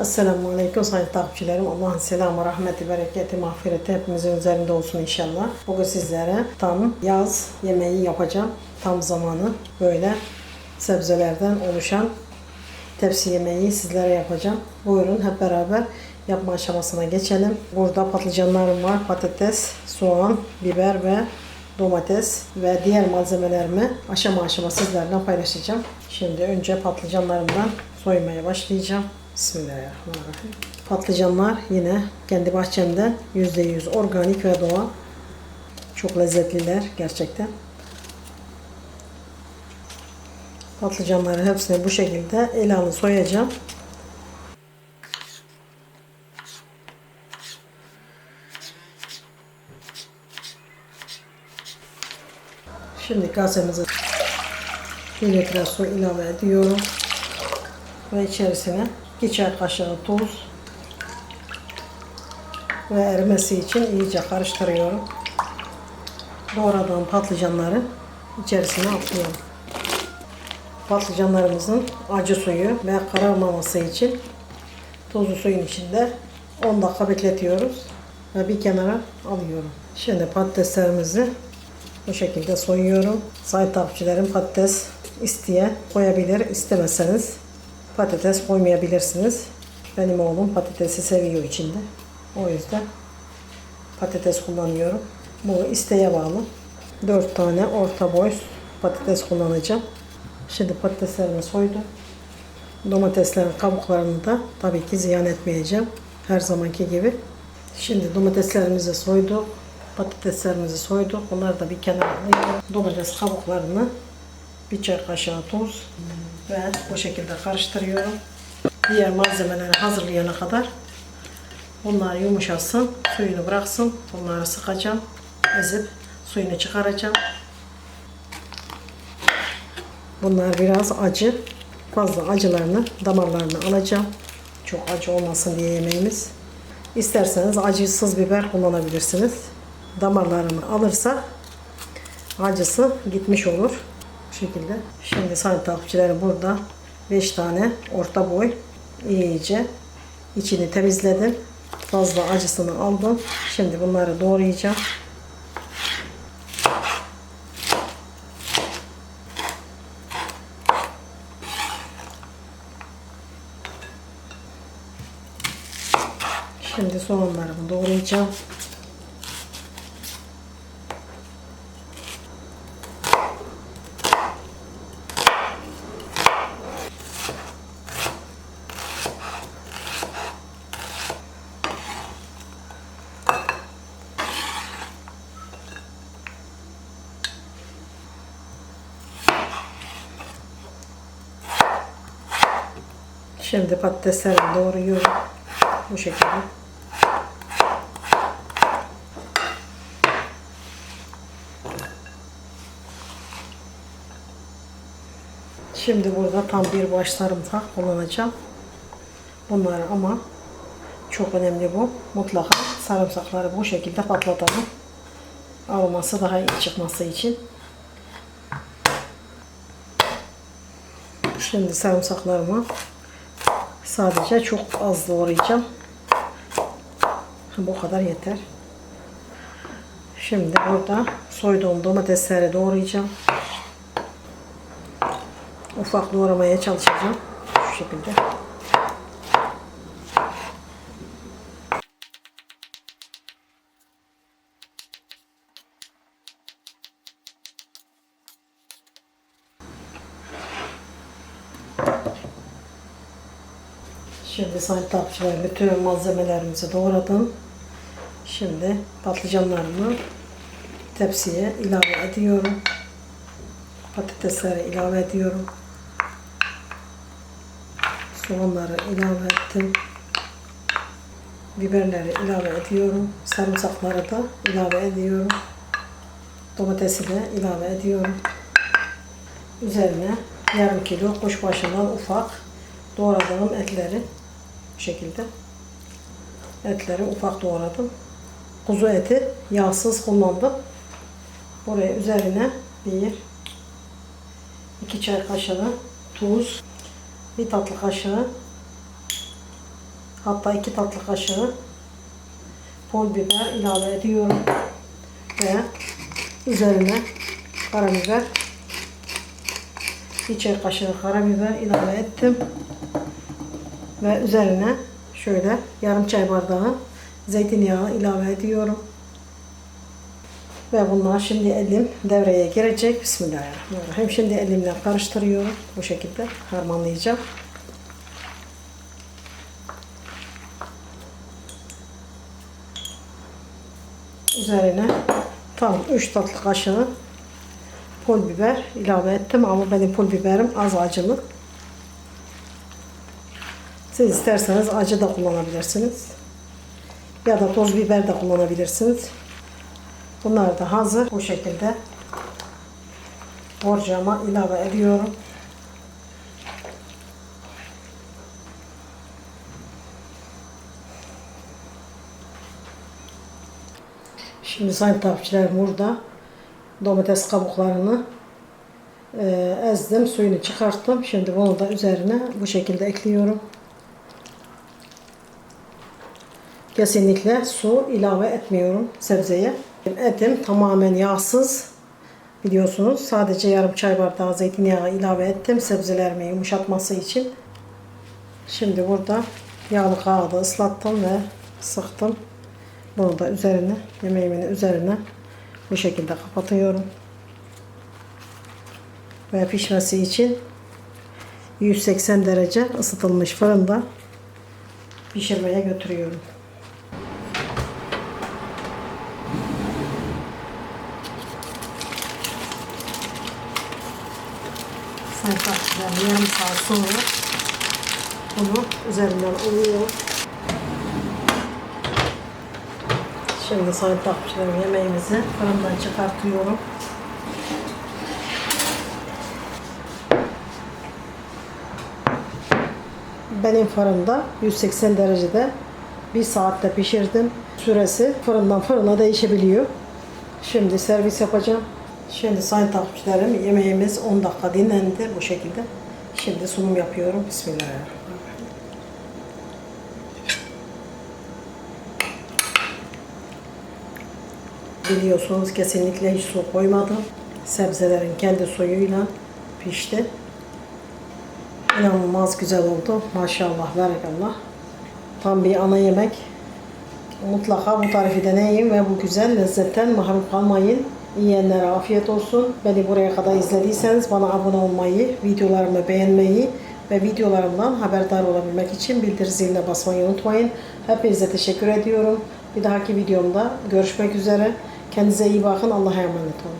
Esselamu Aleyküm sayın takipçilerim. Allah'ın selamı, rahmeti, bereketi, mağfireti hepimizin üzerinde olsun inşallah. Bugün sizlere tam yaz yemeği yapacağım. Tam zamanı böyle sebzelerden oluşan tepsi yemeği sizlere yapacağım. Buyurun hep beraber yapma aşamasına geçelim. Burada patlıcanlarım var. Patates, soğan, biber ve domates ve diğer malzemelerimi aşama aşama sizlerle paylaşacağım. Şimdi önce patlıcanlarımdan soymaya başlayacağım. Bismillahirrahmanirrahim. Patlıcanlar yine kendi bahçemden %100 organik ve doğal. Çok lezzetliler gerçekten. Patlıcanları hepsini bu şekilde elanı soyacağım. Şimdi kasemize 1 litre su ilave ediyorum. Ve içerisine 2 çay kaşığı tuz ve erimesi için iyice karıştırıyorum. Doğradığım patlıcanları içerisine atlıyorum. Patlıcanlarımızın acı suyu ve kararmaması için tuzlu suyun içinde 10 dakika bekletiyoruz ve bir kenara alıyorum. Şimdi patateslerimizi bu şekilde soyuyorum. Sayın takipçilerim patates isteyen koyabilir, istemezseniz patates koymayabilirsiniz. Benim oğlum patatesi seviyor içinde. O yüzden patates kullanıyorum. Bu isteğe bağlı. 4 tane orta boy patates kullanacağım. Şimdi patateslerimi soydum. Domateslerin kabuklarını da tabii ki ziyan etmeyeceğim. Her zamanki gibi. Şimdi domateslerimizi soyduk. Patateslerimizi soyduk. Bunları da bir kenara alıyorum. Domates kabuklarını bir çay kaşığı tuz ve bu şekilde karıştırıyorum. Diğer malzemeleri hazırlayana kadar bunlar yumuşasın, suyunu bıraksın. Bunları sıkacağım, ezip suyunu çıkaracağım. Bunlar biraz acı. Fazla acılarını, damarlarını alacağım. Çok acı olmasın diye yemeğimiz. İsterseniz acısız biber kullanabilirsiniz. Damarlarını alırsa acısı gitmiş olur. Bu şekilde. Şimdi sayın takipçilerim burada 5 tane orta boy iyice içini temizledim. Fazla acısını aldım. Şimdi bunları doğrayacağım. Şimdi soğanlarımı doğrayacağım. Şimdi patateslerimi doğruyorum. Bu şekilde. Şimdi burada tam bir baş sarımsak kullanacağım. Bunları ama çok önemli bu. Mutlaka sarımsakları bu şekilde patlatalım. Aroması daha iyi çıkması için. Şimdi sarımsaklarımı sadece çok az doğrayacağım. Bu kadar yeter. Şimdi burada soyduğum domatesleri doğrayacağım. Ufak doğramaya çalışacağım. Şu şekilde. Şimdi sayın takipçiler bütün malzemelerimizi doğradım. Şimdi patlıcanlarımı tepsiye ilave ediyorum. Patatesleri ilave ediyorum. Soğanları ilave ettim. Biberleri ilave ediyorum. Sarımsakları da ilave ediyorum. Domatesi de ilave ediyorum. Üzerine yarım kilo kuşbaşından ufak doğradığım etleri şekilde etleri ufak doğradım. Kuzu eti yağsız kullandım. Buraya üzerine bir iki çay kaşığı tuz, bir tatlı kaşığı Hatta iki tatlı kaşığı pul biber ilave ediyorum. Ve üzerine karabiber bir çay kaşığı karabiber ilave ettim. Ve üzerine şöyle yarım çay bardağı zeytinyağı ilave ediyorum. Ve bunlar şimdi elim devreye girecek. Bismillahirrahmanirrahim. Şimdi elimle karıştırıyorum. Bu şekilde harmanlayacağım. Üzerine tam 3 tatlı kaşığı pul biber ilave ettim ama benim pul biberim az acılı. Siz isterseniz acı da kullanabilirsiniz. Ya da toz biber de kullanabilirsiniz. Bunlar da hazır. Bu şekilde borcama ilave ediyorum. Şimdi sayın takipçilerim burada domates kabuklarını e, ezdim, suyunu çıkarttım. Şimdi bunu da üzerine bu şekilde ekliyorum. Kesinlikle su ilave etmiyorum sebzeye. Etim tamamen yağsız biliyorsunuz. Sadece yarım çay bardağı zeytinyağı ilave ettim sebzelerimi yumuşatması için. Şimdi burada yağlı kağıdı ıslattım ve sıktım. Bunu da üzerine, yemeğimin üzerine bu şekilde kapatıyorum. Ve pişmesi için 180 derece ısıtılmış fırında pişirmeye götürüyorum. Sayın takipçilerim yarım saat sonra bunu üzerinden alıyorum. Şimdi sayın takipçilerim yemeğimizi fırından çıkartıyorum. Benim fırında 180 derecede bir saatte pişirdim. Süresi fırından fırına değişebiliyor. Şimdi servis yapacağım. Şimdi sayın takipçilerim yemeğimiz 10 dakika dinlendi bu şekilde. Şimdi sunum yapıyorum. Bismillahirrahmanirrahim. Biliyorsunuz kesinlikle hiç su koymadım. Sebzelerin kendi suyuyla pişti. İnanılmaz güzel oldu. Maşallah, berekallah. Tam bir ana yemek. Mutlaka bu tarifi deneyin ve bu güzel lezzetten mahrum kalmayın. Yiyenlere afiyet olsun. Beni buraya kadar izlediyseniz bana abone olmayı, videolarımı beğenmeyi ve videolarımdan haberdar olabilmek için bildir ziline basmayı unutmayın. Hepinize teşekkür ediyorum. Bir dahaki videomda görüşmek üzere. Kendinize iyi bakın. Allah'a emanet olun.